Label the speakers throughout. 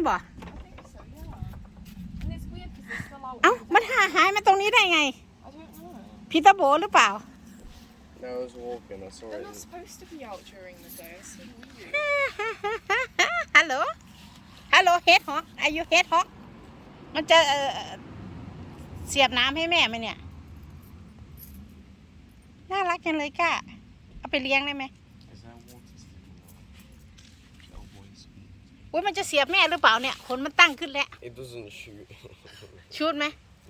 Speaker 1: นบ่เอ้ามันหาหายมาตรงนี้ได้ไงพีตาโบหรือเปล่าฮัลโหลฮัลโหลเฮดฮอกอายุเฮดฮอกมันจะเเสียบน้ำให้แม่ไหมเนี่ย น่ารักจังเลยก้าเอาไปเลี้ยงได้ไหมอุ้ยมันจะเสียบแม่หรือเปล่าเนี่ยขนมันตั้งขึ้นแล้ว It doesn't shoot. ชุดไหม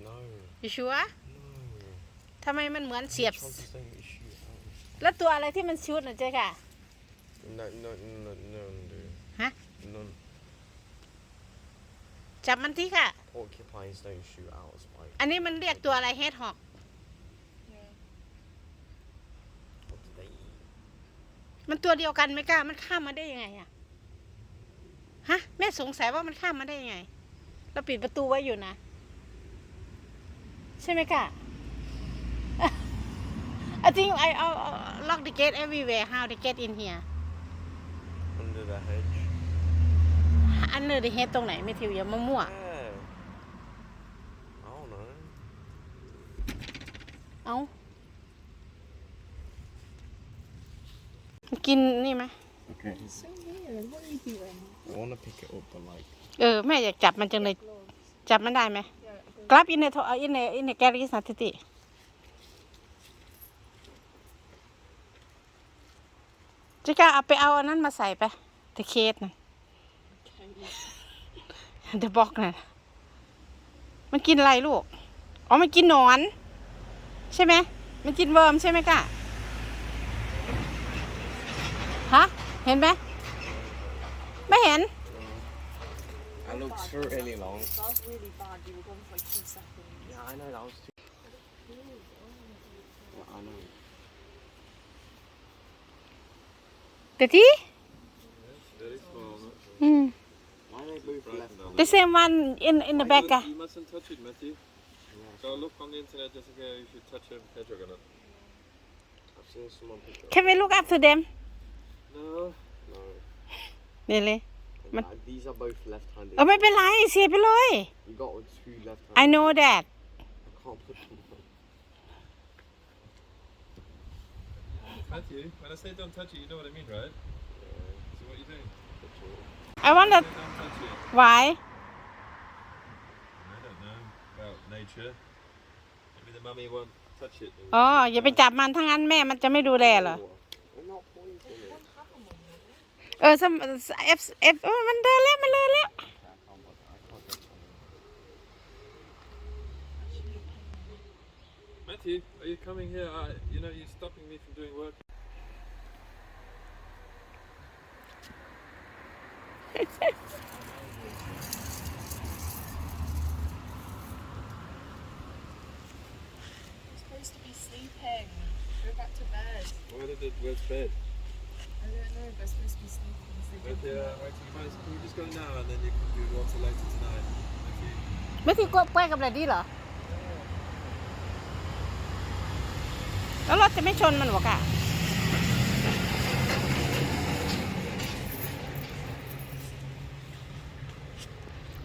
Speaker 1: no. ่ชัวร์ No. ทำไมมันเหมือนเสียบ แล้วตัวอะไรที่มันชุดนะเจ๊ค่ะ No, no, no, no, no. n o จับมันที่ค่ะ Porcupines don't shoot o s h อันนี้มันเรียกตัวอะไรเฮดฮอกมันตัวเดียวกันไหม่กล้ามันข้ามมาได้ยังไงอะสงสัยว่ามันข้ามมาได้ยังไง เราปิดประตูไว้อยู่นะ ใช่ไหมคะอาจริง I uh, lock the gate everywhere how they get in here under the hedge under the hedge ตรงไหนไม่ทิวอย่ามามั่ว เอาเนเอา กินนี่ไหม Okay. It's so weird. What are you doing? I want to pick it up, but like. เออแม่อยากจับมันจังเลยจับมันได้ไหมกลับอินเนทอออินเนอินเนแกริสนาทิติจิก้าเอาไปเอาอันนั้นมาใส่ไปตะเคสนะเดบอกนะมันกินอะไรลูกอ๋อมันกินหนอน ใช่ไหมมันกินเวิร์มใช่ไหมกะเห็นไหมไม่เห็น I look through really long. That's really bad. You were gone for two seconds. Yeah, I know that was too. I know. mm. the same one in in the back ah You mustn't touch it, Matthew. Go look on the internet, Jessica. If you touch it, they're gonna. I've seen someone pick it can we look after them นี่เลยมัน These are both left-handed. เออไม่เป็นไรเสียบไปเลย You got two left-handed. I know that I can't put them on. Matthew, when I say don't touch it, you know what I mean, right? So what are you doing? I want to Don't touch it. why I don't know about nature. Maybe the mummy won't touch it. อ๋ออย่าไปจับมันถ้างั้นแม่มันจะไม่ดูแลเหรอ They're not poisonous. เออสมเอฟเอฟมันเดินแล้วมันเดินแล้ว uh, uh, oh, Matthew, are you coming here? I, uh, you know, you're stopping me from doing work. You're supposed to be sleeping. Go back to bed. Where did it, where's bed? ไม่อกี้ก็แกลกับอะไรดีเหรอ แล้วรถจะไม่ชนมันหรอกะ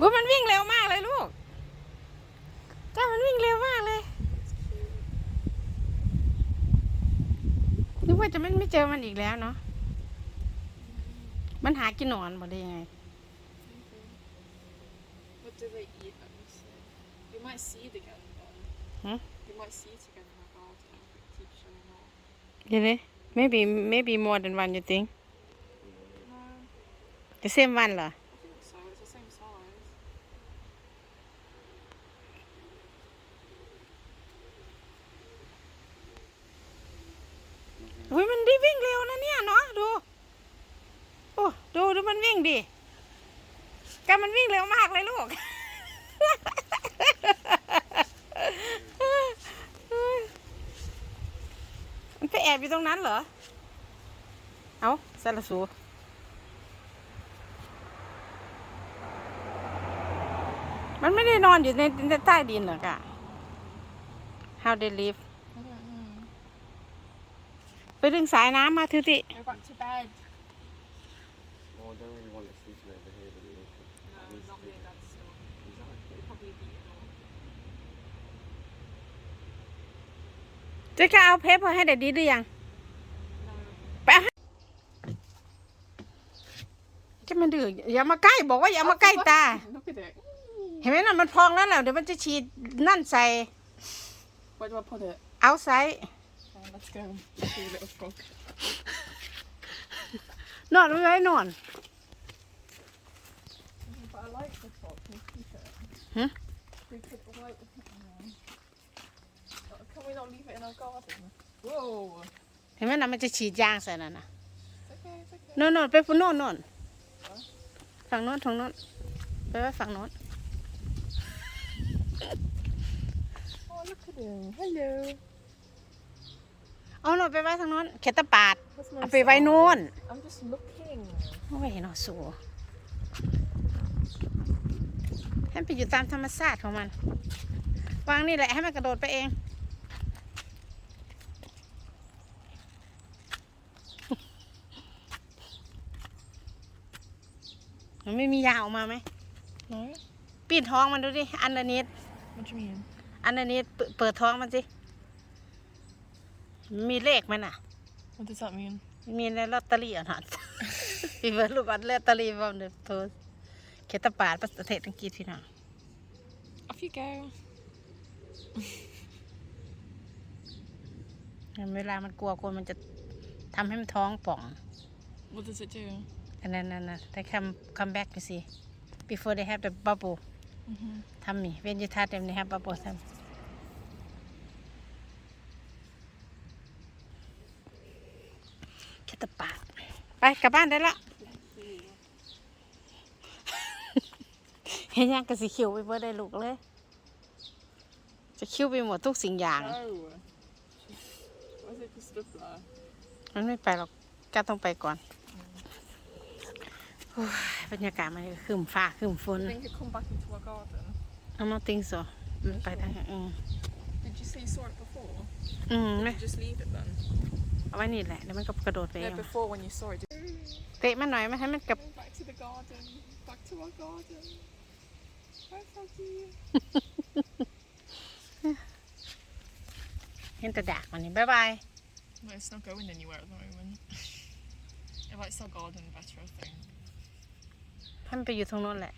Speaker 1: ว่ามันวิ่งเร็วมากเลยลูกก็มันวิ่งเร็วมากเลยนึกว่าจะไม่ไม่เจอมันอีกแล้วเนาะมันหากินนอนบ่ได้ยังไง w e a t l m y m a y b e Maybe m o r e than one you think? No. The same one เหรอ I think so. It's the same size. อุ้ยมันได้วิ่งเร็วนะเนี่ยเนาะดูดูดูมันวิ่งดิกามันวิ่งเร็วมากเลยลูก มันไปแอบอยู่ตรงนั้นเหรอ เอาสารสู มันไม่ได้นอนอยู่ในใต้ดินหรอกอะ How they live ไปดึงสายน้ำมาทีทติจจ๊ค่ะเอาเพชรมาให้เด็ดดีหรือยังไปให้จะมันดื้ออย่ามาใกล้บอกว่าอย่ามาใกล้ตาเห็นไหมน่ะมันพองแล้วแหละเดี๋ยวมันจะฉีดนั่นใส่เอาใส่นอนไว้นอนฮะเห็นไหมนะมันจะฉีดยางใส่นั่นนะโน่นโน่นไปฝั่งโน่นโน่นฝั่งโน่นฝั่งโน่นไปไ่าฝั่งโน่นเฮัลโหลเอาโน่นไปไ่าทางโน้นเขตตะปาดเอาไปไว้โน่นโอ้ยหนอสูให้มันไปอยู่ตามธรรมชาติของมัน วางนี่แหละให้มันกระโดดไปเองมันไม่มียาออกมาไหมปิดท้องมันดูดิ อันดานิด มันจะอันดานิดเปิดท้องมันสิ มีเลขไหมน่ะ มันจะสอบมีนมีในลอตเตอรี่อ่ะนะพีเบิร์ดลูกอันลอตเตอรี่บอมเดบโทสเขตปาดประเทศอังกฤษที่น้อง Off you go เวลามันกลัวคนมันจะทำให้มันท้องป่องมันจะเสียใจ and then and then they come come back you see before they have the bubble mm-hmm. tummy when you touch them they have bubble t h e m g e t the bat ไปกลับบ้านได้ละเฮ็นยังกรสิคิวไปเพ่อได้ลูกเลย จะคิวไปหมดทุกสิ่งอย่างมันไม่ไปหรอกก็ต้องไปก่อนบรรยากาศมันคืมฟ้าคืมฝน Denk ik gewoon bakje to a garden. เอามาติ้งสอมันไปทางอืม Did you say sort before? อืมไหม Just leave it then. เอาไว้นี่แหละเดี๋ยวมันก็กระโดดไปเอ Yeah, ง before when you saw it. เตะมันหน่อยไหมให้มันกับ Go back to the garden. Back to our garden. Hi, Froggy. เห็นแต่ดากมันนี่บ๊ายบาย No, it's not going anywhere at the moment. It likes our garden better, I think. ให้มันไปอยู่ตรงนน้นแหละ